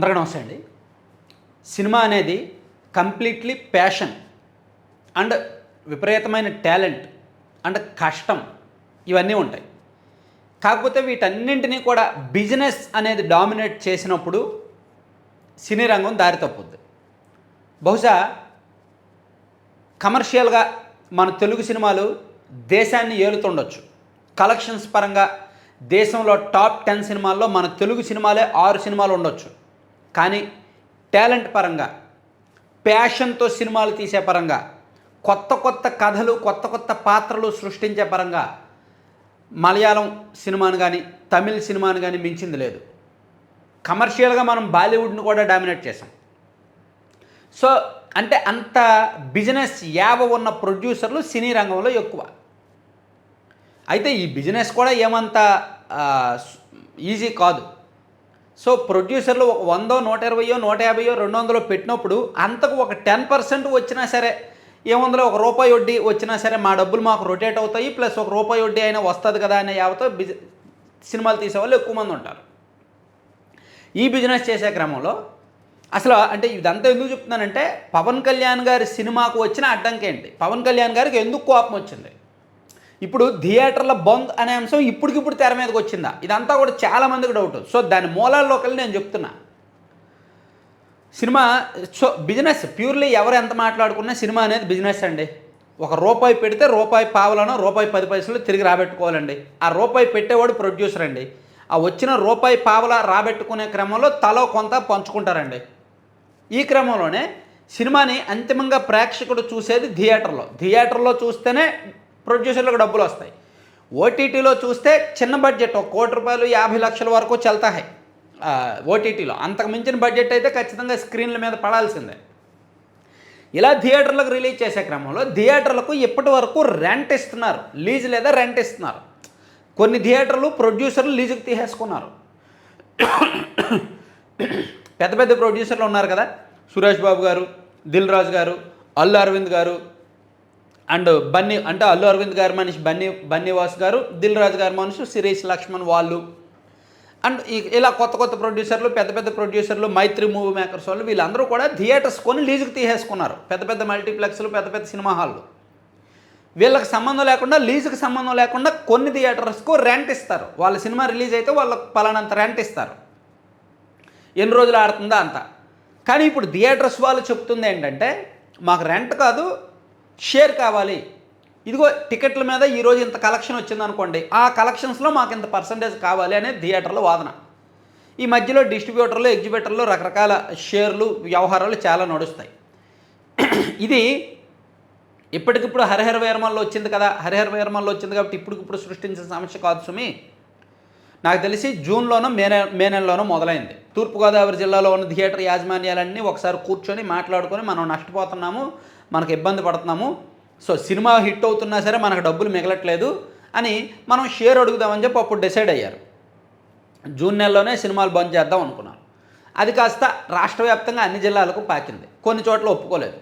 అందరికీ నమస్తే అండి సినిమా అనేది కంప్లీట్లీ ప్యాషన్ అండ్ విపరీతమైన టాలెంట్ అండ్ కష్టం ఇవన్నీ ఉంటాయి. కాకపోతే వీటన్నింటినీ కూడా బిజినెస్ అనేది డామినేట్ చేసినప్పుడు సినీ రంగం దారి తప్పుద్ది. బహుశా కమర్షియల్గా మన తెలుగు సినిమాలు దేశాన్ని ఏలుతుండొచ్చు. కలెక్షన్స్ పరంగా దేశంలో టాప్ టెన్ సినిమాల్లో మన తెలుగు సినిమాలే ఆరు సినిమాలు ఉండొచ్చు. కానీ టాలెంట్ పరంగా ప్యాషన్తో సినిమాలు తీసే పరంగా కొత్త కొత్త కథలు కొత్త కొత్త పాత్రలు సృష్టించే పరంగా మలయాళం సినిమాను కానీ తమిళ సినిమాను కానీ మించింది లేదు. కమర్షియల్గా మనం బాలీవుడ్ను కూడా డామినేట్ చేసాం సో అంటే అంత బిజినెస్ యావ ఉన్న ప్రొడ్యూసర్లు సినీ రంగంలో ఎక్కువ. అయితే ఈ బిజినెస్ కూడా ఏమంత ఈజీ కాదు. సో ప్రొడ్యూసర్లు ఒక వందో నూట ఇరవయో నూట యాభైయో రెండు వందలో పెట్టినప్పుడు అంతకు ఒక టెన్ పర్సెంట్ వచ్చినా సరే ఏముందిలో ఒక రూపాయి వడ్డీ వచ్చినా సరే మా డబ్బులు మాకు రొటేట్ అవుతాయి ప్లస్ ఒక రూపాయి వడ్డీ అయినా వస్తుంది కదా అనే యావతో బిజి సినిమాలు తీసేవాళ్ళు ఎక్కువ మంది ఉంటారు. ఈ బిజినెస్ చేసే క్రమంలో అసలు అంటే ఇదంతా ఎందుకు చెప్తున్నానంటే పవన్ కళ్యాణ్ గారి సినిమాకు వచ్చిన అడ్డంకి ఏంటి పవన్ కళ్యాణ్ గారికి ఎందుకు కోపం వచ్చింది? ఇప్పుడు థియేటర్ల బంద్ అనే అంశం ఇప్పటికిప్పుడు తెర మీదకి వచ్చిందా? ఇదంతా కూడా చాలా మందికి డౌట్. సో దాని మూలాల్లోకి వెళ్ళి నేను చెప్తున్నా. సినిమా సో బిజినెస్ ప్యూర్లీ ఎవరు ఎంత మాట్లాడుకున్నా సినిమా అనేది బిజినెస్ అండి. ఒక రూపాయి పెడితే రూపాయి పావులను రూపాయి పది పైసలు తిరిగి రాబెట్టుకోవాలండి. ఆ రూపాయి పెట్టేవాడు ప్రొడ్యూసర్ అండి. ఆ వచ్చిన రూపాయి పావుల రాబెట్టుకునే క్రమంలో తలో కొంత పంచుకుంటారండి. ఈ క్రమంలోనే సినిమాని అంతిమంగా ప్రేక్షకుడు చూసేది థియేటర్లో. థియేటర్లో చూస్తేనే ప్రొడ్యూసర్లకు డబ్బులు వస్తాయి. ఓటీటీలో చూస్తే చిన్న బడ్జెట్ ఒక కోటి రూపాయలు యాభై లక్షల వరకు చల్తాయి ఓటీటీలో అంతకు మించిన బడ్జెట్ అయితే ఖచ్చితంగా స్క్రీన్ల మీద పడాల్సిందే. ఇలా థియేటర్లకు రిలీజ్ చేసే క్రమంలో థియేటర్లకు ఇప్పటి వరకు రెంట్ ఇస్తున్నారు. లీజ్ లేదా రెంట్ ఇస్తున్నారు. కొన్ని థియేటర్లు ప్రొడ్యూసర్లు లీజుకు తీసేసుకున్నారు. పెద్ద పెద్ద ప్రొడ్యూసర్లు ఉన్నారు కదా. సురేష్ బాబు గారు దిల్ రాజు గారు అల్లు అరవింద్ గారు అండ్ బన్నీ అంటే అల్లు అరవింద్ గారి మనిషి బన్నీ బన్నీవాస్ గారు దిల్ రాజు గారి మనిషి సిరీష్ లక్ష్మణ్ వాళ్ళు. అండ్ ఇలా కొత్త కొత్త ప్రొడ్యూసర్లు పెద్ద పెద్ద ప్రొడ్యూసర్లు మైత్రి మూవీ మేకర్స్ వాళ్ళు వీళ్ళందరూ కూడా థియేటర్స్ కొని లీజుకి తీసేసుకున్నారు. పెద్ద పెద్ద మల్టీప్లెక్స్లు పెద్ద పెద్ద సినిమా హాళ్ళు వీళ్ళకి సంబంధం లేకుండా లీజుకి సంబంధం లేకుండా కొన్ని థియేటర్స్కు రెంట్ ఇస్తారు. వాళ్ళ సినిమా రిలీజ్ అయితే వాళ్ళకి పలానంత రెంట్ ఇస్తారు. ఎన్ని రోజులు ఆడుతుందో అంత. కానీ ఇప్పుడు థియేటర్స్ వాళ్ళు చెప్తుంది ఏంటంటే మాకు రెంట్ కాదు షేర్ కావాలి. ఇదిగో టికెట్ల మీద ఈరోజు ఇంత కలెక్షన్ వచ్చింది అనుకోండి ఆ కలెక్షన్స్లో మాకు ఇంత పర్సంటేజ్ కావాలి అనే థియేటర్ల వాదన. ఈ మధ్యలో డిస్ట్రిబ్యూటర్లు ఎగ్జిబిటర్లు రకరకాల షేర్లు వ్యవహారాలు చాలా నడుస్తాయి. ఇది ఇప్పటికిప్పుడు హరిహర వేరమల్లో వచ్చింది కదా హరిహర వేరమల్లో వచ్చింది కాబట్టి ఇప్పటికిప్పుడు సృష్టించిన సమస్య కాదు సుమి. నాకు తెలిసి జూన్లోనో మే మే నెలలోనో మొదలైంది. తూర్పుగోదావరి జిల్లాలో ఉన్న థియేటర్ యాజమాన్యాలన్నీ ఒకసారి కూర్చొని మాట్లాడుకొని మనం నష్టపోతున్నాము. మనకు ఇబ్బంది పడుతున్నాము. సో సినిమా హిట్ అవుతున్నా సరే మనకు డబ్బులు మిగలట్లేదు అని మనం షేర్ అడుగుదామని చెప్పి అప్పుడు డిసైడ్ అయ్యారు. జూన్ నెలలోనే సినిమాలు బంద్ చేద్దాం అనుకున్నాను అది కాస్త రాష్ట్ర వ్యాప్తంగా అన్ని జిల్లాలకు పాకింది. కొన్ని చోట్ల ఒప్పుకోలేదు.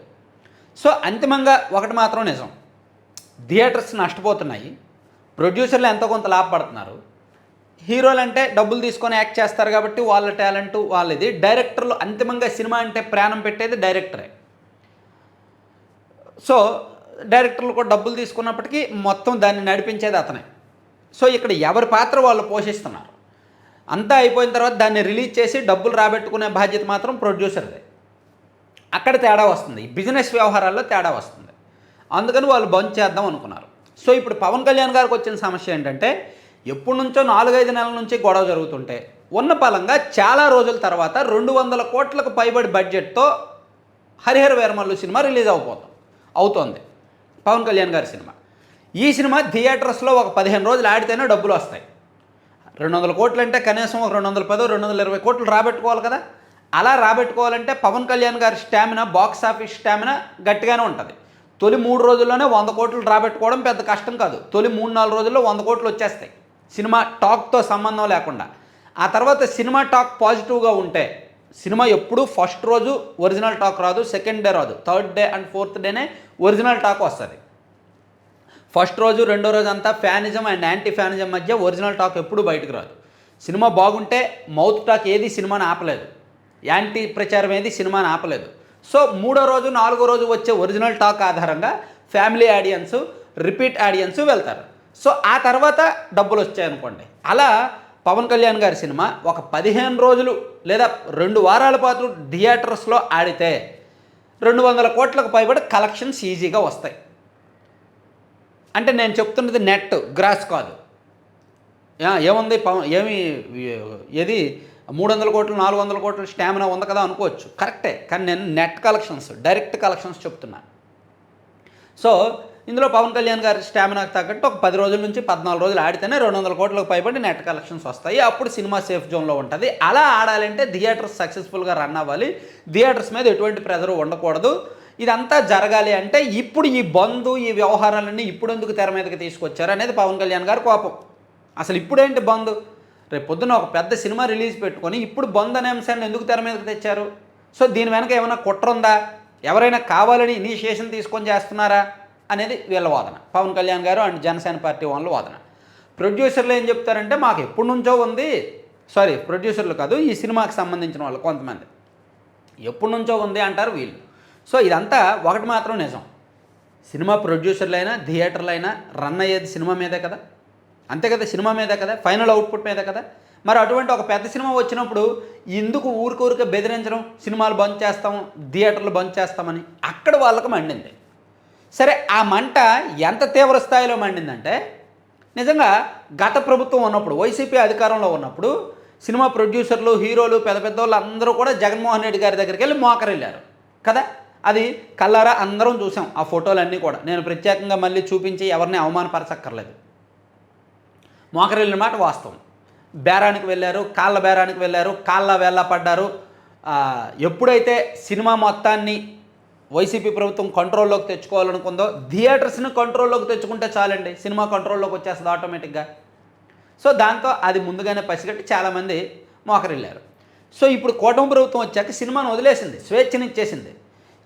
సో అంతిమంగా ఒకటి మాత్రం నిజం. థియేటర్స్ నష్టపోతున్నాయి. ప్రొడ్యూసర్లు ఎంతో కొంత లాభపడుతున్నారు. హీరోలు అంటే డబ్బులు తీసుకొని యాక్ట్ చేస్తారు కాబట్టి వాళ్ళ టాలెంట్ వాళ్ళది. డైరెక్టర్లు అంతిమంగా సినిమా అంటే ప్రాణం పెట్టేది డైరెక్టరే. సో డైరెక్టర్లు కూడా డబ్బులు తీసుకున్నప్పటికీ మొత్తం దాన్ని నడిపించేది అతనే. సో ఇక్కడ ఎవరి పాత్ర వాళ్ళు పోషిస్తున్నారు? అంతా అయిపోయిన తర్వాత దాన్ని రిలీజ్ చేసి డబ్బులు రాబెట్టుకునే బాధ్యత మాత్రం ప్రొడ్యూసర్దే. అక్కడ తేడా వస్తుంది. బిజినెస్ వ్యవహారాల్లో తేడా వస్తుంది. అందుకని వాళ్ళు బంద్ చేద్దాం అనుకున్నారు. సో ఇప్పుడు పవన్ కళ్యాణ్ గారికి వచ్చిన సమస్య ఏంటంటే ఎప్పటి నుంచో నాలుగైదు నెలల నుంచి గొడవ జరుగుతుంటే ఉన్న పలంగా చాలా రోజుల తర్వాత రెండు వందల కోట్లకు పైబడి బడ్జెట్తో హరిహర వీరమల్లు సినిమా రిలీజ్ అవబోతుంది అవుతోంది. పవన్ కళ్యాణ్ గారి సినిమా. ఈ సినిమా థియేటర్స్లో ఒక పదిహేను రోజులు ఆడితేనే డబ్బులు వస్తాయి. రెండు వందల కోట్లు అంటే కనీసం ఒక రెండు వందల పదో రెండు వందల ఇరవై కోట్లు రాబెట్టుకోవాలి కదా? అలా రాబెట్టుకోవాలంటే పవన్ కళ్యాణ్ గారి స్టామినా బాక్స్ ఆఫీస్ స్టామినా గట్టిగానే ఉంటుంది. తొలి మూడు రోజుల్లోనే వంద కోట్లు రాబెట్టుకోవడం పెద్ద కష్టం కాదు. తొలి మూడు నాలుగు రోజుల్లో వంద కోట్లు వచ్చేస్తాయి. సినిమా టాక్తో సంబంధం లేకుండా. ఆ తర్వాత సినిమా టాక్ పాజిటివ్గా ఉంటే సినిమా ఎప్పుడు ఫస్ట్ రోజు ఒరిజినల్ టాక్ రాదు సెకండ్ డే రాదు. థర్డ్ డే అండ్ ఫోర్త్ డేనే ఒరిజినల్ టాక్ వస్తుంది. ఫస్ట్ రోజు రెండో రోజు అంతా ఫ్యానిజం అండ్ యాంటీ ఫ్యానిజం మధ్య ఒరిజినల్ టాక్ ఎప్పుడు బయటకు రాదు. సినిమా బాగుంటే మౌత్ టాక్ ఏది సినిమాని ఆపలేదు. యాంటీ ప్రచారం ఏది సినిమాని ఆపలేదు. సో మూడో రోజు నాలుగో రోజు వచ్చే ఒరిజినల్ టాక్ ఆధారంగా ఫ్యామిలీ ఆడియన్స్ రిపీట్ ఆడియన్స్ వెళ్తారు. సో ఆ తర్వాత డబ్బులు వచ్చాయనుకోండి. అలా పవన్ కళ్యాణ్ గారి సినిమా ఒక పదిహేను రోజులు లేదా రెండు వారాల పాటు థియేటర్స్లో ఆడితే రెండు వందల కోట్లకు పైబడి కలెక్షన్స్ ఈజీగా వస్తాయి. అంటే నేను చెప్తున్నది నెట్ గ్రాస్ కాదు. ఏముంది? పవన్ ఏమి ఏది? మూడు వందల కోట్లు నాలుగు వందల కోట్లు స్టామినా ఉంది కదా అనుకోవచ్చు. కరెక్టే. కానీ నేను నెట్ కలెక్షన్స్ డైరెక్ట్ కలెక్షన్స్ చెప్తున్నాను సో ఇందులో పవన్ కళ్యాణ్ గారి స్టామినాకి తగ్గట్టు ఒక పది రోజుల నుంచి పద్నాలుగు రోజులు ఆడితేనే రెండు వందల కోట్లకు పైబడి నెట్ కలెక్షన్స్ వస్తాయి. అప్పుడు సినిమా సేఫ్ జోన్లో ఉంటుంది. అలా ఆడాలంటే థియేటర్స్ సక్సెస్ఫుల్గా రన్ అవ్వాలి. థియేటర్స్ మీద ఎటువంటి ప్రెజర్ ఉండకూడదు. ఇదంతా జరగాలి అంటే ఇప్పుడు ఈ బంధు ఈ వ్యవహారాలన్నీ ఇప్పుడు ఎందుకు తెర మీదకి తీసుకొచ్చారు అనేది పవన్ కళ్యాణ్ గారు కోపం. అసలు ఇప్పుడేంటి బంద్ రేపు పొద్దున ఒక పెద్ద సినిమా రిలీజ్ పెట్టుకొని ఇప్పుడు బంద్ అనే అంశాన్ని ఎందుకు తెర మీదకి తెచ్చారు? సో దీని వెనక ఏమైనా కుట్ర ఉందా? ఎవరైనా కావాలని ఇనీషియేషన్ తీసుకొని చేస్తున్నారా? అనేది వీళ్ళ వాదన. పవన్ కళ్యాణ్ గారు అండ్ జనసేన పార్టీ వాళ్ళ వాదన. ప్రొడ్యూసర్లు ఏం చెప్తారంటే మాకు ఎప్పటి నుంచో ఉంది సారీ ప్రొడ్యూసర్లు కాదు ఈ సినిమాకి సంబంధించిన వాళ్ళు కొంతమంది. ఎప్పటి నుంచో ఉంది అంటారు వీళ్ళు. సో ఇదంతా ఒకటి మాత్రం నిజం. సినిమా ప్రొడ్యూసర్లైనా థియేటర్లైనా రన్ అయ్యేది సినిమా మీదే కదా? అంతే కదా సినిమా మీదే కదా? ఫైనల్ అవుట్పుట్ మీదే కదా? మరి అటువంటి ఒక పెద్ద సినిమా వచ్చినప్పుడు ఎందుకు ఊరికూరికే బెదిరించడం? సినిమాలు బంద్ చేస్తాం థియేటర్లు బంద్ చేస్తామని అక్కడ వాళ్ళకు మండింది. సరే ఆ మంట ఎంత తీవ్ర స్థాయిలో మండిందంటే నిజంగా గత ప్రభుత్వం ఉన్నప్పుడు వైసీపీ అధికారంలో ఉన్నప్పుడు సినిమా ప్రొడ్యూసర్లు హీరోలు పెద్ద పెద్ద వాళ్ళు అందరూ కూడా జగన్మోహన్ రెడ్డి గారి దగ్గరికి వెళ్ళి మోకరెళ్ళారు కదా? అది కల్లారా అందరం చూసాం ఆ ఫోటోలన్నీ కూడా. నేను ప్రత్యేకంగా మళ్ళీ చూపించి ఎవరిని అవమానపరచక్కర్లేదు. మోకరిల్లిన మాట వాస్తవం. బేరానికి వెళ్ళారు కాళ్ళ బేరానికి వెళ్ళారు కాళ్ళ వేళ్ళ పడ్డారు. ఎప్పుడైతే సినిమా మొత్తాన్ని వైసీపీ ప్రభుత్వం కంట్రోల్లోకి తెచ్చుకోవాలనుకుందో థియేటర్స్ని కంట్రోల్లోకి తెచ్చుకుంటే చాలండి. సినిమా కంట్రోల్లోకి వచ్చేస్తుంది ఆటోమేటిక్గా సో దాంతో అది ముందుగానే పసిగట్టి చాలామంది మోకరిల్లారు. సో ఇప్పుడు కూటమి ప్రభుత్వం వచ్చాక సినిమాను వదిలేసింది స్వేచ్ఛనిచ్చేసింది.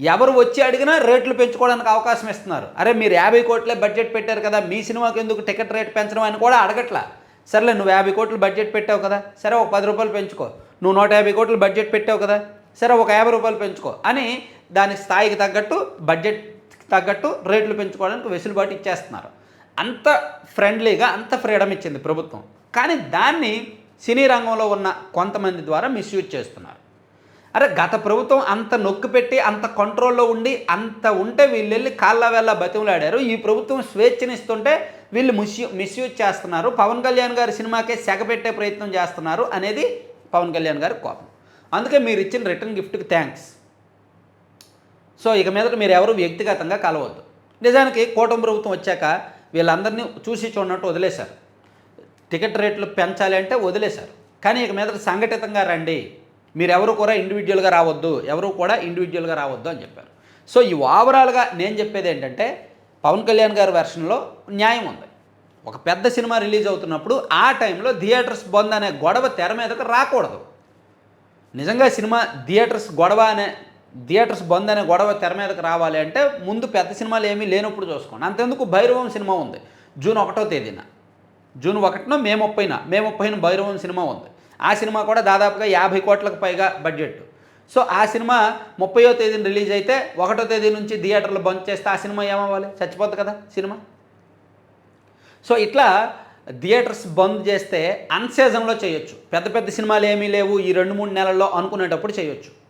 ఎవరు వచ్చి అడిగినా రేట్లు పెంచుకోవడానికి అవకాశం ఇస్తున్నారు. అరే మీరు యాభై కోట్లే బడ్జెట్ పెట్టారు కదా మీ సినిమాకి ఎందుకు టికెట్ రేట్ పెంచడం అని కూడా అడగట్లా. సర్లే నువ్వు యాభై కోట్లు బడ్జెట్ పెట్టావు కదా సరే ఒక పది రూపాయలు పెంచుకో. నువ్వు నూట యాభై కోట్లు బడ్జెట్ పెట్టావు కదా సరే ఒక యాభై రూపాయలు పెంచుకో అని దాని స్థాయికి తగ్గట్టు బడ్జెట్ తగ్గట్టు రేట్లు పెంచుకోవడానికి వెసులుబాటు ఇచ్చేస్తున్నారు. అంత ఫ్రెండ్లీగా అంత ఫ్రీడమ్ ఇచ్చింది ప్రభుత్వం. కానీ దాన్ని సినీ రంగంలో ఉన్న కొంతమంది ద్వారా మిస్యూజ్ చేస్తున్నారు. అరే గత ప్రభుత్వం అంత నొక్కు పెట్టి అంత కంట్రోల్లో ఉండి అంత ఉంటే వీళ్ళు వెళ్ళి కాళ్ళ వేళ్ళ బతిమలాడారు. ఈ ప్రభుత్వం స్వేచ్ఛనిస్తుంటే వీళ్ళు మిస్యూ మిస్యూజ్ చేస్తున్నారు. పవన్ కళ్యాణ్ గారి సినిమాకే సెగపెట్టే ప్రయత్నం చేస్తున్నారు అనేది పవన్ కళ్యాణ్ గారి కోపం. అందుకే మీరు ఇచ్చిన రిటర్న్ గిఫ్ట్కి థ్యాంక్స్ సో ఇక మీదట మీరు ఎవరు వ్యక్తిగతంగా కలవద్దు. నిజానికి కూటమి ప్రభుత్వం వచ్చాక వీళ్ళందరినీ చూసి చూడనట్టు వదిలేశారు. టికెట్ రేట్లు పెంచాలి అంటే వదిలేశారు. కానీ ఇక మీదట సంఘటితంగా రండి. మీరు ఎవరు కూడా ఇండివిజువల్గా రావద్దు. ఎవరు కూడా ఇండివిజువల్గా రావద్దు అని చెప్పారు. సో ఈ ఓవరాల్గా నేను చెప్పేది ఏంటంటే పవన్ కళ్యాణ్ గారి వెర్షన్లో న్యాయం ఉంది. ఒక పెద్ద సినిమా రిలీజ్ అవుతున్నప్పుడు ఆ టైంలో థియేటర్స్ బంద్ అనే గొడవ తెర మీదకు రాకూడదు. నిజంగా సినిమా థియేటర్స్ గొడవ అనే థియేటర్స్ బంద్ అనే గొడవ తెర మీదకి రావాలి అంటే ముందు పెద్ద సినిమాలు ఏమీ లేనప్పుడు చూసుకోండి. అంతెందుకు భైరవం సినిమా ఉంది. జూన్ ఒకటో తేదీన. జూన్ ఒకటిన మే ముప్పైన. మే ముప్పైన భైరవం సినిమా ఉంది. ఆ సినిమా కూడా దాదాపుగా యాభై కోట్లకు పైగా బడ్జెట్. సో ఆ సినిమా ముప్పయో తేదీన రిలీజ్ అయితే ఒకటో తేదీ నుంచి థియేటర్లు బంద్ చేస్తే ఆ సినిమా ఏమవ్వాలి? చచ్చిపోద్ది కదా సినిమా. సో ఇట్లా థియేటర్స్ బంద్ చేస్తే అన్సీజన్లో చేయొచ్చు. పెద్ద పెద్ద సినిమాలు ఏమీ లేవు ఈ రెండు మూడు నెలల్లో అనుకునేటప్పుడు చేయొచ్చు.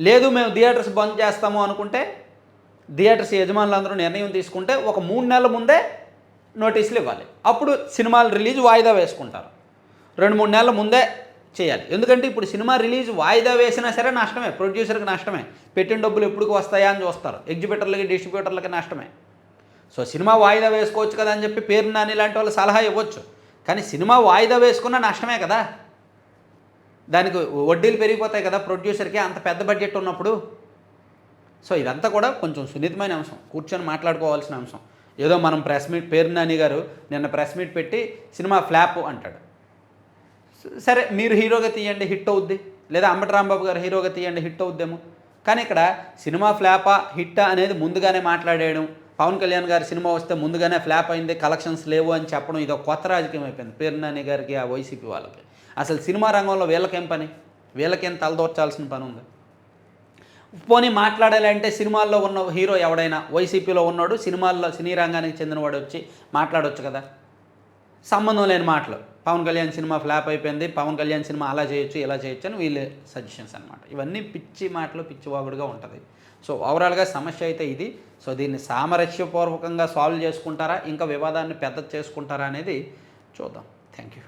లేదు మేము థియేటర్స్ బంద్ చేస్తాము అనుకుంటే థియేటర్స్ యజమానులందరూ నిర్ణయం తీసుకుంటే ఒక మూడు నెలల ముందే నోటీసులు ఇవ్వాలి. అప్పుడు సినిమాలు రిలీజ్ వాయిదా వేసుకుంటారు. రెండు మూడు నెలల ముందే చేయాలి. ఎందుకంటే ఇప్పుడు సినిమా రిలీజ్ వాయిదా వేసినా సరే నష్టమే. ప్రొడ్యూసర్కి నష్టమే. పెట్టిన డబ్బులు ఎప్పుడు వస్తాయా అని చూస్తారు. ఎగ్జిబిటర్లకి డిస్ట్రిబ్యూటర్లకి నష్టమే. సో సినిమా వాయిదా వేసుకోవచ్చు కదా అని చెప్పి పేరు నాని లాంటి వాళ్ళు సలహా ఇవ్వచ్చు. కానీ సినిమా వాయిదా వేసుకున్న నష్టమే కదా. దానికి వడ్డీలు పెరిగిపోతాయి కదా ప్రొడ్యూసర్కి అంత పెద్ద బడ్జెట్ ఉన్నప్పుడు. సో ఇదంతా కూడా కొంచెం సున్నితమైన అంశం. కూర్చొని మాట్లాడుకోవాల్సిన అంశం. ఏదో మనం ప్రెస్ మీట్ పేరు నాని గారు నిన్న ప్రెస్ మీట్ పెట్టి సినిమా ఫ్లాప్ అంటాడు. సరే మీరు హీరోగా తీయండి హిట్ అవుద్ది. లేదా అంబటి రాంబాబు గారు హీరోగా తీయండి హిట్ అవుద్దేమో. కానీ ఇక్కడ సినిమా ఫ్లాపా హిట్టా అనేది ముందుగానే మాట్లాడేయడం. పవన్ కళ్యాణ్ గారి సినిమా వస్తే ముందుగానే ఫ్లాప్ అయింది కలెక్షన్స్ లేవు అని చెప్పడం ఇది ఒక కొత్త రాజకీయం అయిపోయింది. పేరు నాని గారికి ఆ వైసీపీ వాళ్ళకి. అసలు సినిమా రంగంలో వీళ్ళకేం పని? వీళ్ళకేం తలదోర్చాల్సిన పని ఉంది? పోనీ మాట్లాడాలి అంటే సినిమాల్లో ఉన్న హీరో ఎవడైనా వైసీపీలో ఉన్నాడు సినిమాల్లో సినీ రంగానికి చెందినవాడు వచ్చి మాట్లాడవచ్చు కదా? సంబంధం లేని మాటలు. పవన్ కళ్యాణ్ సినిమా ఫ్లాప్ అయిపోయింది పవన్ కళ్యాణ్ సినిమా అలా చేయొచ్చు ఇలా చేయొచ్చు అని వీళ్ళు సజెషన్స్ అనమాట ఇవన్నీ పిచ్చి మాటలు పిచ్చివాగుడుగా ఉంటుంది. సో ఓవరాల్గా సమస్య అయితే ఇది. సో దీన్ని సామరస్యపూర్వకంగా సాల్వ్ చేసుకుంటారా? ఇంకా వివాదాన్ని పెద్ద చేసుకుంటారా అనేది చూద్దాం. Thank you